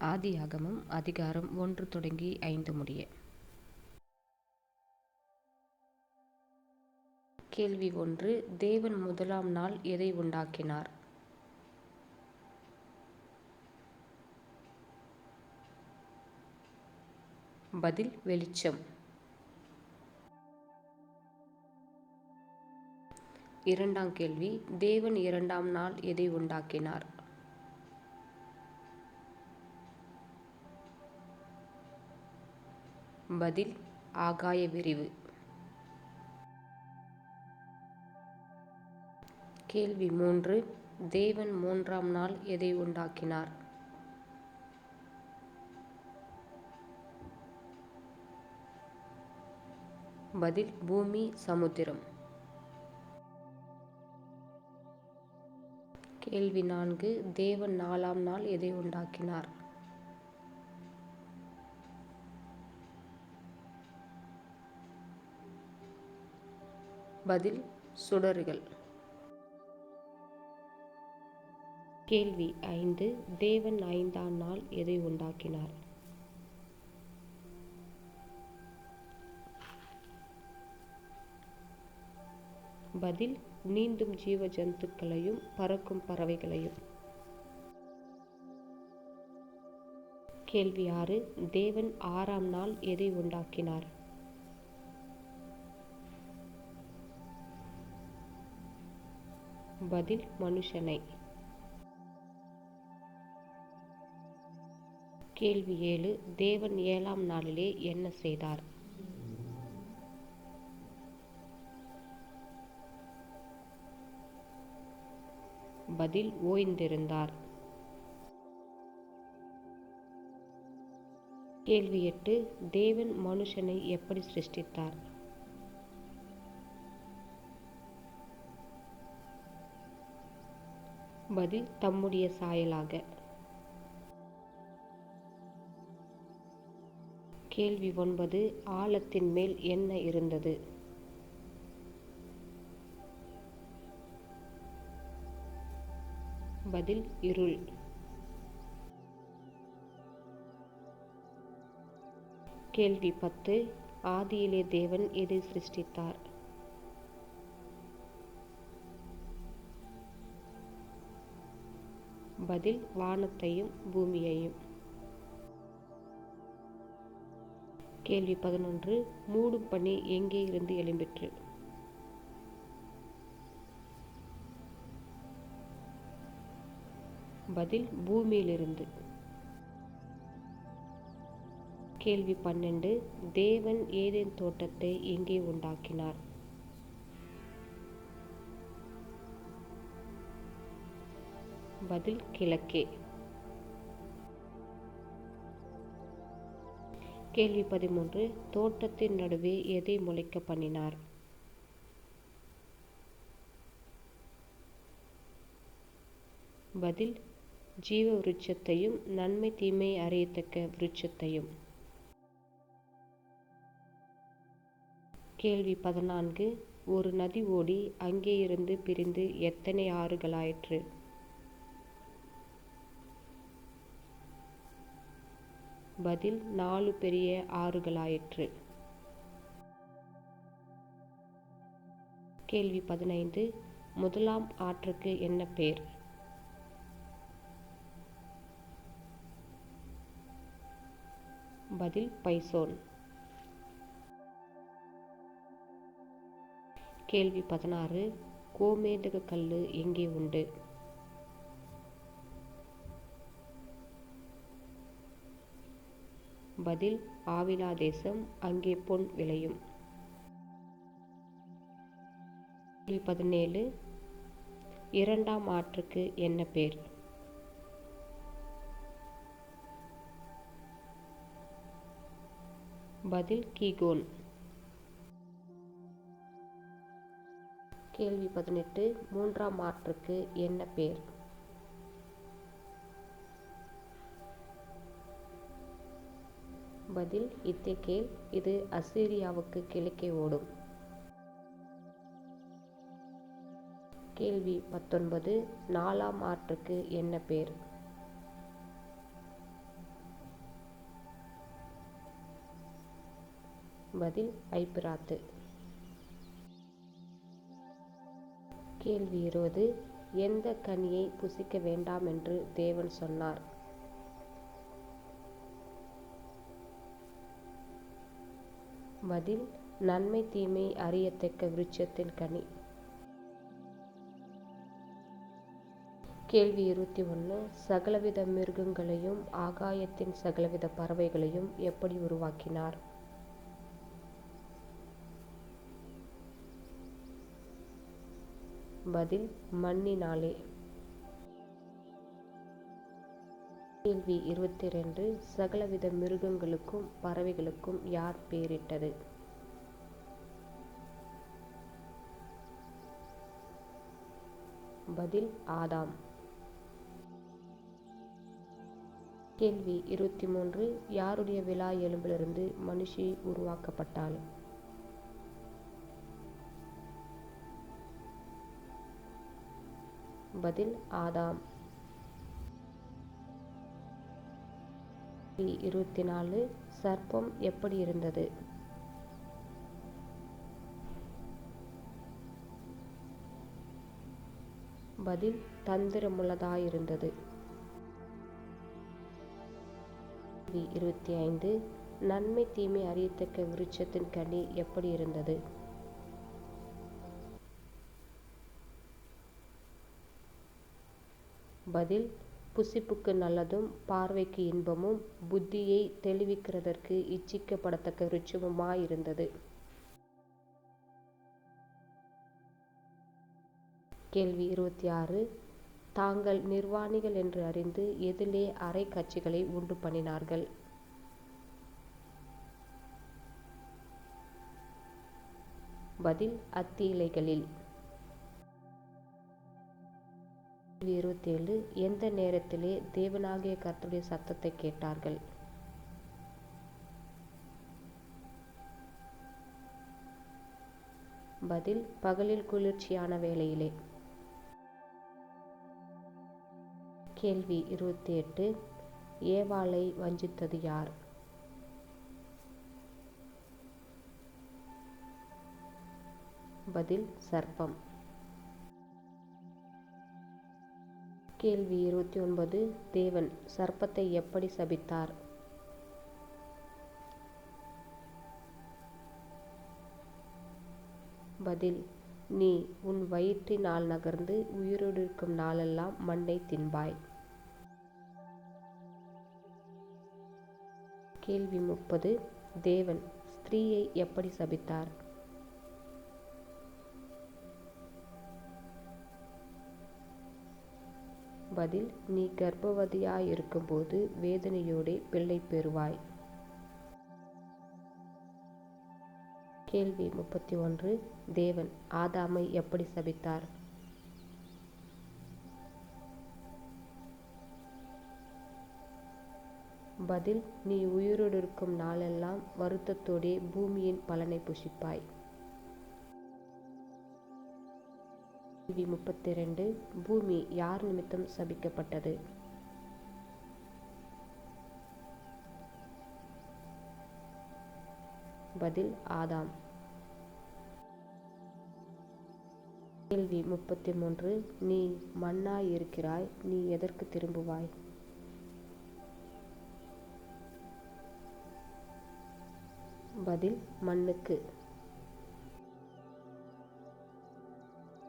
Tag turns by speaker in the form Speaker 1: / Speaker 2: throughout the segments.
Speaker 1: ஆதியாகமம் அதிகாரம் ஒன்று தொடங்கி ஐந்து முடிய. கேள்வி ஒன்று தேவன் முதலாம் நாள் எதை உண்டாக்கினார்? பதில் வெளிச்சம். இரண்டாம் கேள்வி தேவன் இரண்டாம் நாள் எதை உண்டாக்கினார்? பதில் ஆகாய விரிவு. கேள்வி மூன்று தேவன் மூன்றாம் நாள் எதை உண்டாக்கினார்? பதில் பூமி சமுத்திரம். கேள்வி நான்கு தேவன் நாலாம் நாள் எதை உண்டாக்கினார்? பதில் சுடர்கள். கேள்வி ஐந்து தேவன் ஐந்தாம் நாள் எதை உண்டாக்கினார்? பதில் நீந்தும் ஜீவ ஜந்துக்களையும் பறக்கும் பறவைகளையும். கேள்வி ஆறு தேவன் ஆறாம் நாள் எதை உண்டாக்கினார்? பதில் மனுஷனை. கேள்வி ஏழு தேவன் ஏழாம் நாளிலே என்ன செய்தார்? பதில் ஓய்ந்திருந்தார். கேள்வி எட்டு தேவன் மனுஷனை எப்படி சிருஷ்டித்தார்? பதில் தம்முடைய சாயலாக. கேள்வி ஒன்பது ஆழத்தின் மேல் என்ன இருந்தது? பதில் இருள். கேள்வி பத்து ஆதியிலே தேவன் எதை சிருஷ்டித்தார்? பதில் வானத்தையும் பூமியையும். கேள்வி பதினொன்று மூடும் பணி எங்கே இருந்து எழும்பிற்று? பதில் பூமியிலிருந்து. கேள்வி பன்னெண்டு தேவன் ஏதேன் தோட்டத்தை எங்கே உண்டாக்கினார்? பதில் கிழக்கே. கேள்வி பதிமூன்று தோட்டத்தின் நடுவே எதை முளைக்க பண்ணினார்? பதில் ஜீவ விருட்சத்தையும் நன்மை தீமை அறியத்தக்க விருட்சத்தையும். கேள்வி பதினான்கு ஒரு நதி ஓடி அங்கே இருந்து பிரிந்து எத்தனை ஆறுகளாயிற்று? பதில் நாலு பெரிய ஆறுகளாயிற்று. கேள்வி பதினைந்து முதலாம் ஆற்றுக்கு என்ன பேர்? பதில் பைசோன். கேள்வி பதினாறு கோமேதக கல் எங்கே உண்டு? பதில் ஆவிலா தேசம் அங்கே பொன் விளையும். பதினேழு இரண்டாம் ஆற்றுக்கு என்ன பேர்? பதில் கீகோன். கேள்வி பதினெட்டு மூன்றாம் ஆற்றுக்கு என்ன பேர்? பதில் இத்தேக்கேல் இது அசீரியாவுக்கு கிழக்கே ஓடும். கேள்வி பத்தொன்பது நாலாம் ஆற்றுக்கு என்ன பேர்? பதில் ஐபிராத்து. கேள்வி இருபது எந்த கனியை புசிக்க வேண்டாம்? என்று தேவன் சொன்னார். பதில் நன்மை தீமை அறியத்தக்க விருட்சத்தின் கனி. கேள்வி இருபத்தி ஒன்று சகலவித மிருகங்களையும் ஆகாயத்தின் சகலவித பறவைகளையும் எப்படி உருவாக்கினார்? பதில் மண்ணினாலே. கேள்வி இருபத்தி ரெண்டு சகலவித மிருகங்களுக்கும் பறவைகளுக்கும் யார் பேரிட்டது? பதில் ஆதாம். கேள்வி இருபத்தி மூன்று யாருடைய விழா எலும்பிலிருந்து மனுஷி உருவாக்கப்பட்டாள்? பதில் ஆதாம். இருபத்தி நாலு சர்ப்பம் எப்படி இருந்தது? பதில் தந்திரமுள்ளதாயிருந்தது. இருபத்தி ஐந்து நன்மை தீமை அறியத்தக்க விருட்சத்தின் கனி எப்படி இருந்தது? பதில் புசிப்புக்கு நல்லதும் பார்வைக்கு இன்பமும் புத்தியை தெளிவிக்கிறதற்கு இச்சிக்கப்படத்தக்க இருந்தது கேள்வி இருபத்தி ஆறு தாங்கள் நிர்வாணிகள் என்று அறிந்து எதிலே அரை கட்சிகளை உண்டு பண்ணினார்கள். பதில் அத்தி நூற்றி இருபத்தேழு எந்த நேரத்திலே தேவனாகிய கர்த்தருடைய சத்தத்தை கேட்டார்கள்? பதில் பகலில் குளிர்ச்சியான வேளையிலே. கேள்வி இருபத்தி எட்டு ஏவாளை வஞ்சித்தது யார்? பதில் சர்ப்பம். கேள்வி இருபத்தி ஒன்பது தேவன் சர்ப்பத்தை எப்படி சபித்தார்? பதில் நீ உன் வயிற்றினால் நகர்ந்து உயிரோடு இருக்கும் நாளெல்லாம் மண்ணை தின்பாய். கேள்வி முப்பது தேவன் ஸ்திரீயை எப்படி சபித்தார்? பதில் நீ கர்ப்பவதியாயிருக்கும்போது வேதனையோடே பிள்ளை பெறுவாய். கேள்வி முப்பத்தி ஒன்று தேவன் ஆதாமை எப்படி சபித்தார்? பதில் நீ உயிரோடு இருக்கும் நாளெல்லாம் வருத்தத்தோடே பூமியின் பலனை புஷிப்பாய் கேள்வி முப்பத்தி ரெண்டு பூமி யார் நிமித்தம் சபிக்கப்பட்டது? பதில் ஆதாம். கேள்வி முப்பத்தி மூன்று நீ மண்ணாய் இருக்கிறாய் நீ எதற்கு திரும்புவாய்? பதில் மண்ணுக்கு.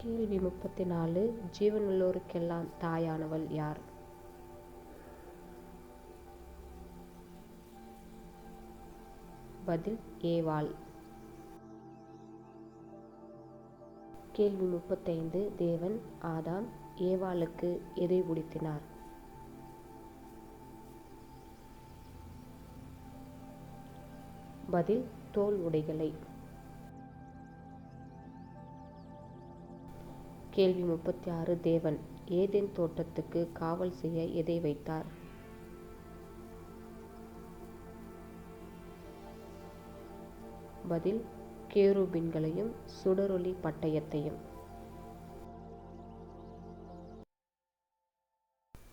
Speaker 1: கேள்வி முப்பத்தி நாலு ஜீவனுள்ளோருக்கெல்லாம் தாயானவள் யார்? பதில் ஏவாள். கேள்வி முப்பத்தைந்து தேவன் ஆதாம் ஏவாளுக்கு எதை உடுத்தினார்? பதில் தோல் உடைகளை. கேள்வி முப்பத்தி ஆறு தேவன் ஏதேன் தோட்டத்துக்கு காவல் செய்ய எதை வைத்தார்? பதில் கேருபின்களையும் சுடரொளி பட்டயத்தையும்.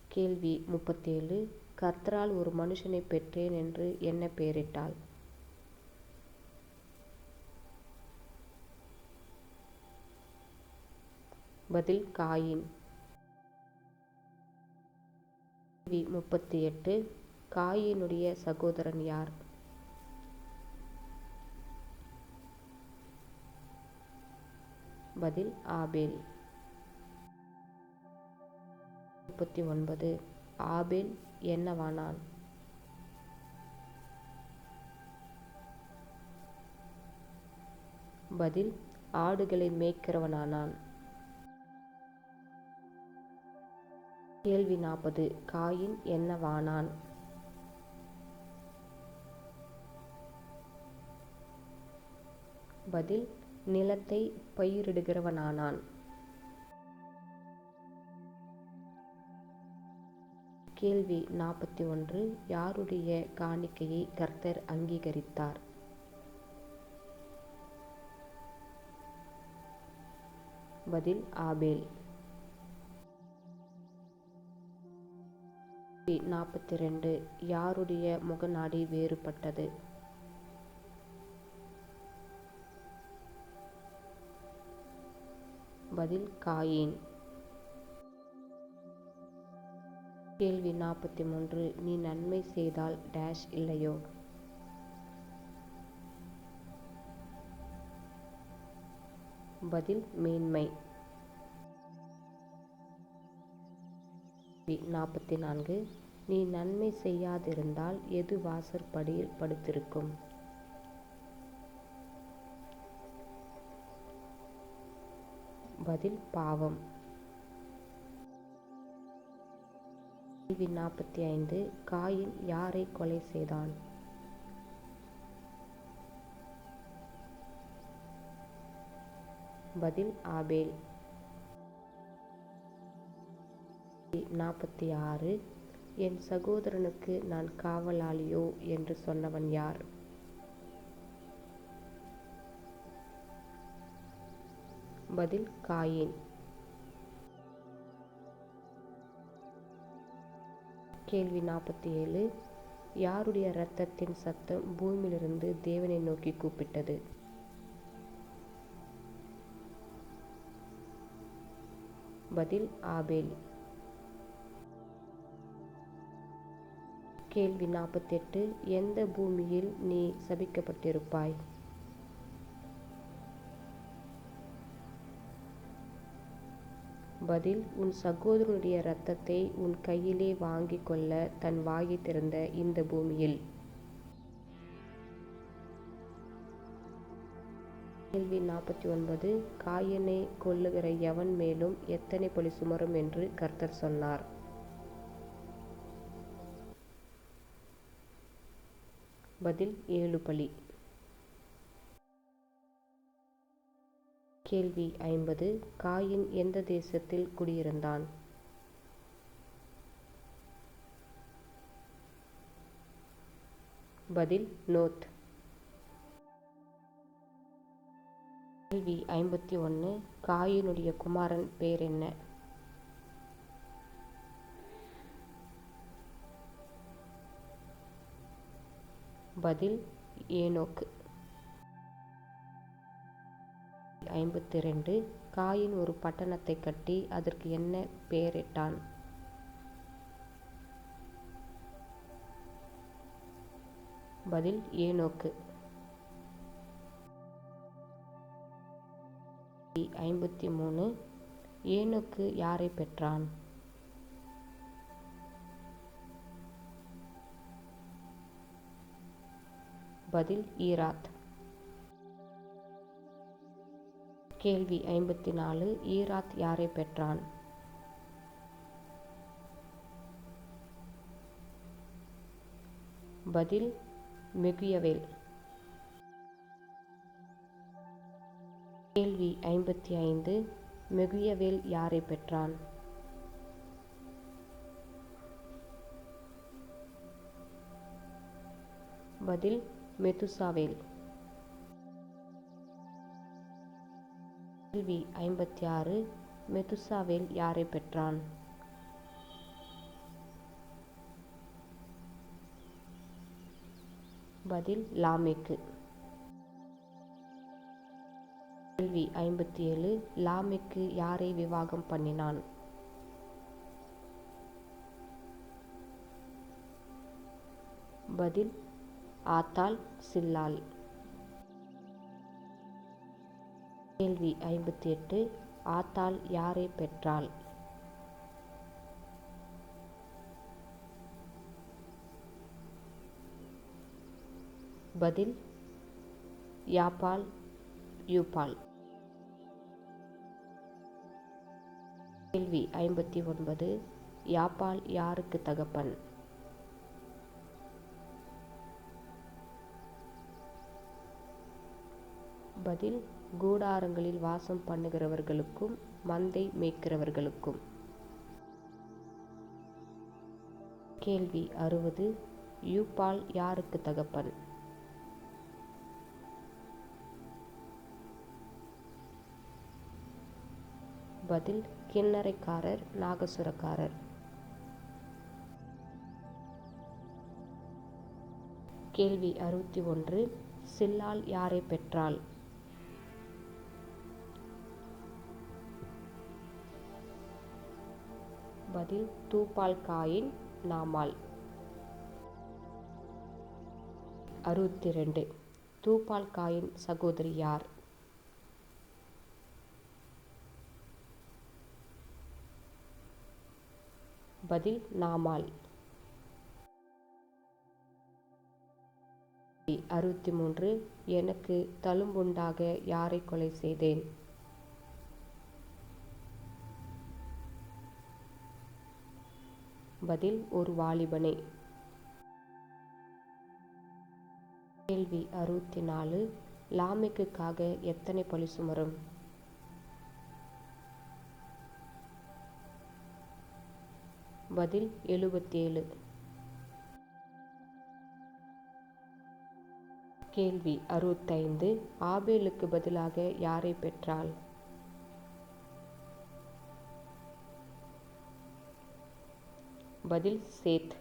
Speaker 1: கேள்வி முப்பத்தேழு கர்த்தரால் ஒரு மனுஷனை பெற்றேன் என்று என்ன பெயரிட்டாள்? பதில் காயின். கேள்வி முப்பத்தி எட்டு. காயினுடைய சகோதரன் யார்? பதில் ஆபேல். முப்பத்தி ஒன்பது. ஆபேல் என்னவானான்? பதில் ஆடுகளை மேய்க்கிறவனானான். கேள்வி நாற்பது காயின் என்னவானான்? பதில் நிலத்தை பயிரிடுகிறவனானான். கேள்வி நாற்பத்தி ஒன்று. யாருடைய காணிக்கையை கர்த்தர் அங்கீகரித்தார்? பதில் ஆபேல். நாற்பத்தி ரெண்டு. யாருடைய முகநாடி வேறுபட்டது? பதில் காயின். கேள்வி நாற்பத்தி மூன்று. நீ நன்மை செய்தால் டேஷ் இல்லையோ? பதில் மேன்மை. நாற்பத்தி நான்கு நீ நன்மை செய்யாதிருந்தால் எது வாசற்படியில் படுத்திருக்கும்? பதில் பாவம். கேள்வி நாற்பத்தி ஐந்து காயில் யாரை கொலை செய்தான்? பதில் ஆபேல். நாற்பத்தி ஆறு. என் சகோதரனுக்கு நான் காவலாளியோ என்று சொன்னவன் யார்? பதில் காயின். கேள்வி நாற்பத்தி ஏழு. யாருடைய இரத்தத்தின் சத்தம் பூமியிலிருந்து தேவனை நோக்கி கூப்பிட்டது? பதில் ஆபேல். கேள்வி நாற்பத்தெட்டு எந்த பூமியில் நீ சபிக்கப்பட்டிருப்பாய்? பதில் உன் சகோதரனுடைய இரத்தத்தை உன் கையிலே வாங்கிக் கொள்ள தன் வாயை திறந்த இந்த பூமியில். கேள்வி நாற்பத்தி ஒன்பது காயனை கொல்லுகிற எவன் மேலும் எத்தனை பழி சுமரும் என்று கர்த்தர் சொன்னார். பதில் ஏழு பழி. கேள்வி ஐம்பது. காயின் எந்த தேசத்தில் குடியிருந்தான்? பதில் நோத். கேள்வி ஐம்பத்தி ஒன்று காயினுடைய குமாரன் பேர் என்ன? பதில் ஏனோக்கு. ஐம்பத்தி ரெண்டு காயின் ஒரு பட்டணத்தை கட்டி அதற்கு என்ன பெயரிட்டான்? பதில் ஏனோக்கு. ஐம்பத்தி மூணு ஏனோக்கு யாரை பெற்றான்? பதில் ஈராத். கேள்வி ஐம்பத்தி நாலு ஈராத் யாரை பெற்றான்? பதில் மெகுயவேல். கேள்வி ஐம்பத்தி ஐந்து மெகுயவேல் யாரை பெற்றான்? பதில் மெதுசாவேல். கேள்வி ஐம்பத்தி ஆறு மெதுசாவேல் யாரை பெற்றான்? பதில் லாமேக்கு. கேள்வி ஐம்பத்தி ஏழு லாமேக்கு யாரை விவாகம் பண்ணினான்? பதில் ஆத்தாள் சில்லாள். கேள்வி ஐம்பத்தி எட்டு ஆத்தாள் யாரை பெற்றாள்? பதில் யாப்பால் யூபால் கேள்வி ஐம்பத்தி ஒன்பது யாப்பால் யாருக்கு தகப்பன்? பதில் கூடாரங்களில் வாசம் பண்ணுகிறவர்களுக்கும் மந்தை மேய்க்கிறவர்களுக்கும். கேள்வி அறுபது யூபால் யாருக்கு தகப்பன்? பதில் கிண்ணறைக்காரர் நாகசுரக்காரர். கேள்வி அறுபத்தி ஒன்று சில்லால் யாரை பெற்றாள்? அதில் தூபால் காயின் நாமால். அறுபத்தி ரெண்டு தூபால் காயின் சகோதரி யார்? பதில் நாமால். அறுபத்தி மூன்று. எனக்கு தழும்புண்டாக யாரை கொலை செய்தேன்? பதில் ஒரு வாலிபனே. கேள்வி அறுபத்தி நாலு லாமிக்குக்காக எத்தனை பழி சுமரும்? பதில் எழுபத்தேழு. கேள்வி அறுபத்தைந்து. ஆபேலுக்கு பதிலாக யாரை பெற்றாள்? பதில் சேத்.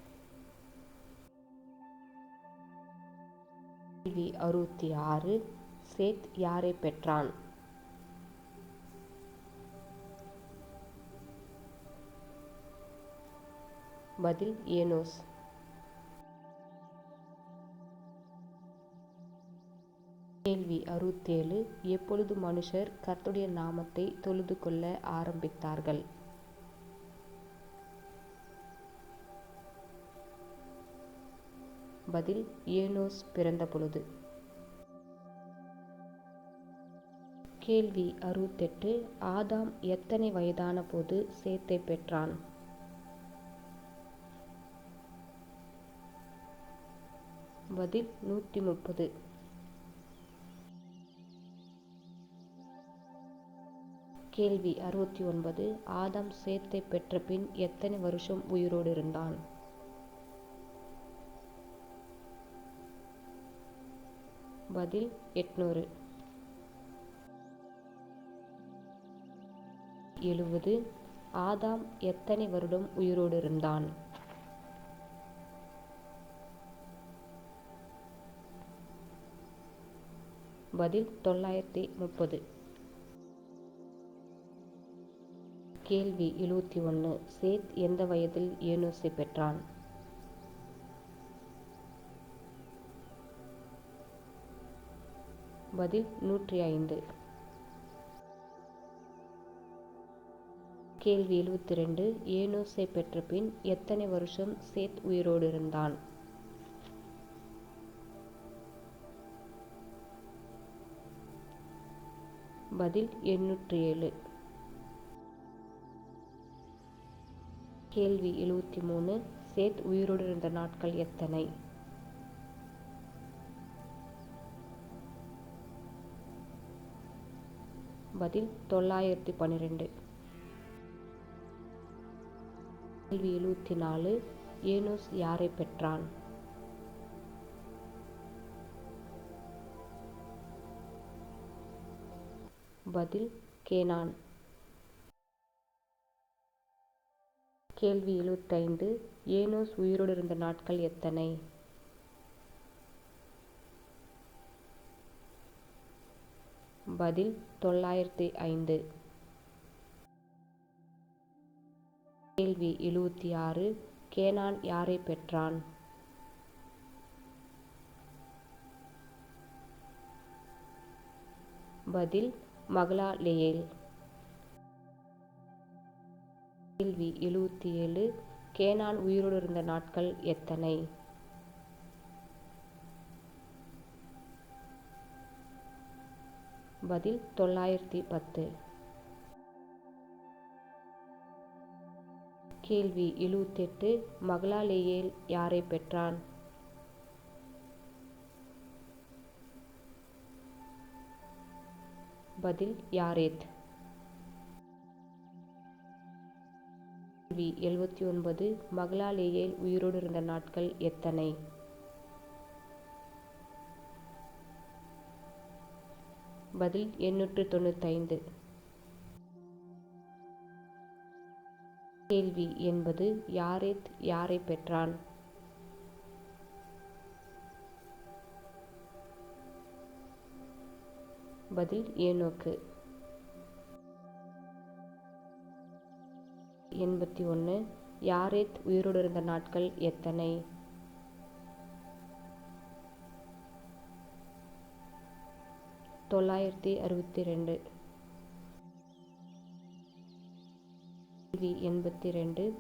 Speaker 1: கேள்வி அறுபத்தி ஆறு சேத் யாரை பெற்றான்? பதில் ஏனோஸ். கேள்வி அறுபத்தேழு எப்பொழுது மனுஷர் கர்த்துடைய நாமத்தை தொழுது கொள்ள ஆரம்பித்தார்கள்? பதில் ஏனோஸ் பிறந்த பொழுது கேள்வி அறுபத்தெட்டு. ஆதாம் எத்தனை வயதான போது சேத்தை பெற்றான்? பதில் நூற்றி முப்பது. கேள்வி அறுபத்தி ஒன்பது. ஆதாம் சேத்தை பெற்ற பின் எத்தனை வருஷம் உயிரோடு இருந்தான்? பதில் எட்நூறு. எழுபது ஆதாம் எத்தனை வருடம் உயிரோடு இருந்தான் பதில் தொள்ளாயிரத்தி முப்பது. கேள்வி எழுபத்தி ஒன்று சேத் எந்த வயதில் ஏனோஸை பெற்றான்? பதில் நூற்றி ஐந்து. கேள்வி எழுபத்தி ரெண்டு ஏனோஸை பெற்ற பின் எத்தனை வருஷம் சேத் உயிரோடு இருந்தான் பதில் எண்ணூற்றி ஏழு. கேள்வி எழுபத்தி மூணு. சேத் உயிரோடு இருந்த நாட்கள் எத்தனை? பதில் தொள்ளாயிரத்தி பன்னிரெண்டு கேள்வி எழுபத்தி நாலு ஏனோஸ் யாரை பெற்றான்? பதில் கேனான். கேள்வி எழுபத்தைந்து ஏனோஸ் உயிரோடு இருந்த நாட்கள் எத்தனை? பதில் தொள்ளாயிரத்தி ஐந்து. கேள்வி எழுபத்தி ஆறு கேனான் யாரை பெற்றான்? பதில் மகளாலேயேல். கேள்வி எழுபத்தி ஏழு கேனான் உயிரோடு இருந்த நாட்கள் எத்தனை? பதில் தொள்ளாயிரத்தி பத்து. கேள்வி எழுபத்தெட்டு மகளாலேயேல் யாரை பெற்றான்? பதில் யாரேத்? கேள்வி எழுபத்தி ஒன்பது மகளாலேயேல் உயிரோடு இருந்த நாட்கள் எத்தனை? பதில் எண்ணூற்று தொண்ணூத்தைந்து கேள்வி என்பது யாரேத் யாரை பெற்றான்? பதில் ஏனோக்கு எண்பத்தி ஒன்று யாரேத் உயிரோடு இருந்த நாட்கள் எத்தனை? தொள்ளாயிரத்தி அறுபத்தி ரெண்டு. கேள்வி எண்பத்தி ரெண்டு.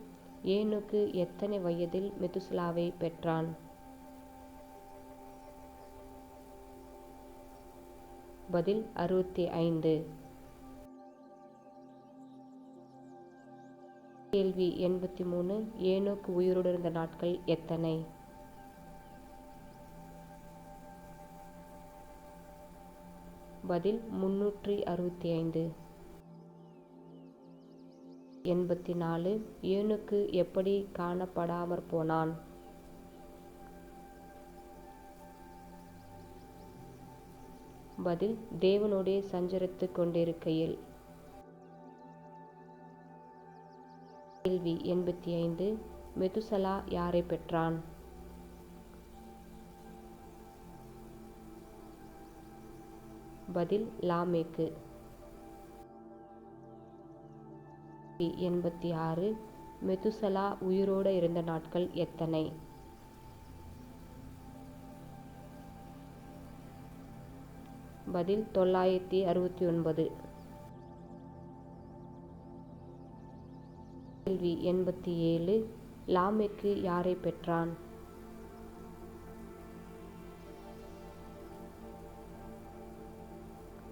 Speaker 1: ஏனுக்கு எத்தனை வயதில் மெதுசுலாவை பெற்றான்? பதில் அறுபத்தி ஐந்து. கேள்வி எண்பத்தி மூணு. ஏனோக்கு உயிருடன் இருந்த நாட்கள் எத்தனை? பதில் முன்னூற்றி அறுபத்தி ஐந்து எண்பத்தி நாலு ஏனுக்கு எப்படி காணப்படாமற் போனான்? பதில் தேவனோடே சஞ்சரித்து கொண்டிருக்கையில். கேள்வி எண்பத்தி ஐந்து மெதுசலா யாரை பெற்றான்? பதில் லாமேக்கு. எண்பத்தி ஆறு. மெதுசலா உயிரோடு இருந்த நாட்கள் எத்தனை? பதில் தொள்ளாயிரத்தி அறுபத்தி ஒன்பது. கேள்வி எண்பத்தி ஏழு. லாமேக்கு யாரை பெற்றான்?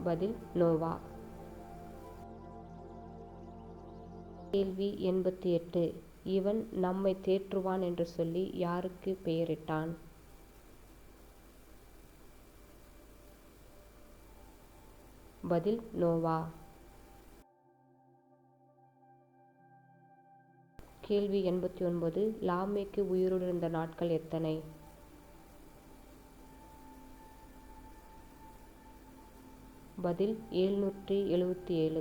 Speaker 1: பதில் நோவா கேள்வி எண்பத்தி எட்டு. இவன் நம்மை தேற்றுவான் என்று சொல்லி யாருக்கு பெயரிட்டான்? பதில் நோவா கேள்வி எண்பத்தி ஒன்பது. லாமேக்கு உயிருடன் இருந்த நாட்கள் எத்தனை? பதில் ஏழ்நூற்றி எழுபத்தி ஏழு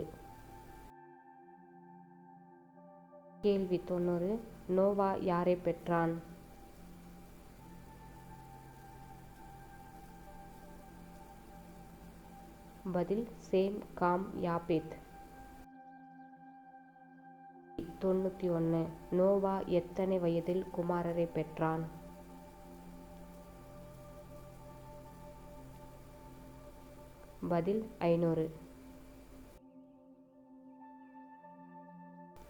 Speaker 1: கேள்வி தொண்ணூறு. நோவா யாரை பெற்றான்? பதில் சேம் காம் யாபேத். தொண்ணூற்றி ஒன்று. நோவா எத்தனை வயதில் குமாரரை பெற்றான்? பதில் ஐநூறு.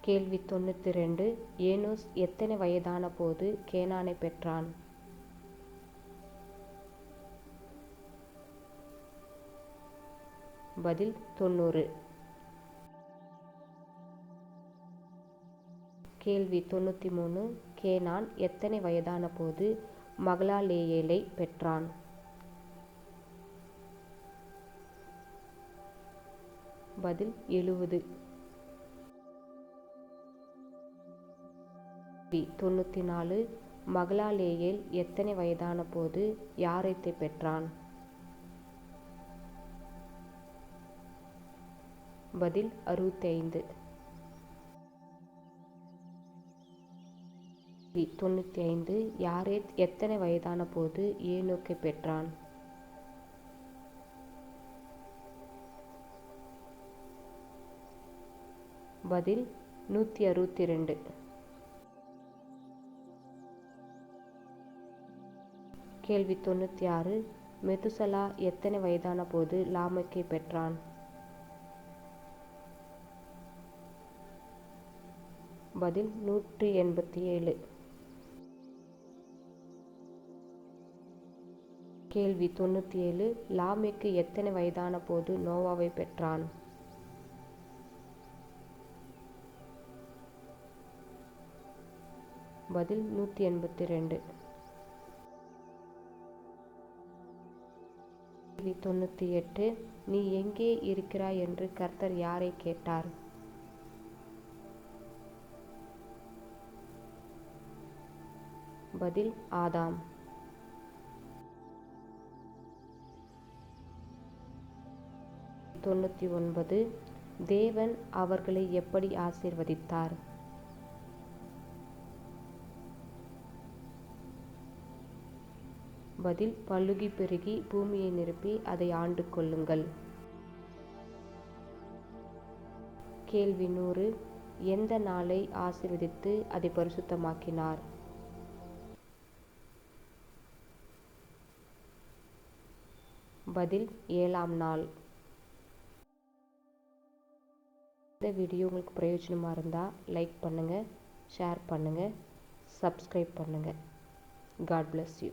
Speaker 1: கேள்வி தொண்ணூற்றி ரெண்டு. ஏனோஸ் எத்தனை வயதான போது கேனானை பெற்றான்? பதில் தொண்ணூறு. கேள்வி தொண்ணூற்றி மூணு. கேனான் எத்தனை வயதான போது மகளாலேயேலை பெற்றான்? பதில் எழுவது. தொண்ணூற்றி நாலு மகளாலேயேல் எத்தனை வயதான போது யாரைத்தை பெற்றான்? பதில் அறுபத்தைந்து. தொண்ணூற்றி ஐந்து யாரே எத்தனை வயதான போது ஏனோக்கை பெற்றான்? பதில் நூற்றி அறுபத்தி ரெண்டு. கேள்வி தொண்ணூற்றி ஆறு மெதுசலா எத்தனை வயதான போது லாமக்கை பெற்றான்? பதில் நூற்றி எண்பத்தி ஏழு. கேள்வி தொண்ணூற்றி ஏழு லாமேக்கு எத்தனை வயதான போது நோவாவை பெற்றான்? பதில் நூற்றி எண்பத்தி ரெண்டு. தொண்ணூற்றி எட்டு நீ எங்கே இருக்கிறாய்? என்று கர்த்தர் யாரை கேட்டார்? பதில் ஆதாம். தொண்ணூற்றி ஒன்பது தேவன் அவர்களை எப்படி ஆசீர்வதித்தார்? பதில் பழுகி பெருகி பூமியை நிரப்பி அதை ஆண்டு கொள்ளுங்கள். கேள்வி நூறு. எந்த நாளை ஆசிர்வதித்து அதை பரிசுத்தமாக்கினார்? பதில் ஏழாம் நாள். இந்த வீடியோ உங்களுக்கு பிரயோஜனமாக இருந்தால் லைக் பண்ணுங்கள் ஷேர் பண்ணுங்கள் சப்ஸ்கிரைப் பண்ணுங்கள் காட் பிளஸ் யூ.